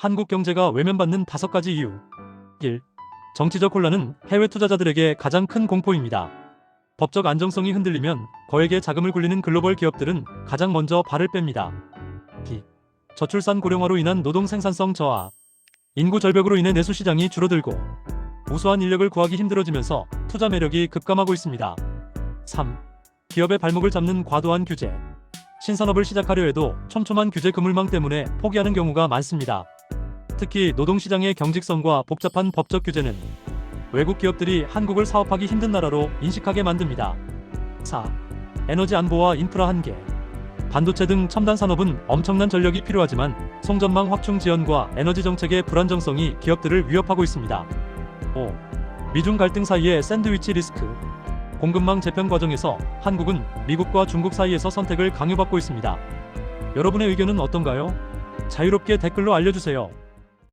한국 경제가 외면받는 다섯 가지 이유. 1. 정치적 혼란은 해외 투자자들에게 가장 큰 공포입니다. 법적 안정성이 흔들리면 거액의 자금을 굴리는 글로벌 기업들은 가장 먼저 발을 뺍니다. 2. 저출산 고령화로 인한 노동 생산성 저하. 인구 절벽으로 인해 내수 시장이 줄어들고 우수한 인력을 구하기 힘들어지면서 투자 매력이 급감하고 있습니다. 3. 기업의 발목을 잡는 과도한 규제. 신산업을 시작하려 해도 촘촘한 규제 그물망 때문에 포기하는 경우가 많습니다. 특히 노동시장의 경직성과 복잡한 법적 규제는 외국 기업들이 한국을 사업하기 힘든 나라로 인식하게 만듭니다. 4. 에너지 안보와 인프라 한계. 반도체 등 첨단 산업은 엄청난 전력이 필요하지만 송전망 확충 지연과 에너지 정책의 불안정성이 기업들을 위협하고 있습니다. 5. 미중 갈등 사이의 샌드위치 리스크. 공급망 재편 과정에서 한국은 미국과 중국 사이에서 선택을 강요받고 있습니다. 여러분의 의견은 어떤가요? 자유롭게 댓글로 알려주세요.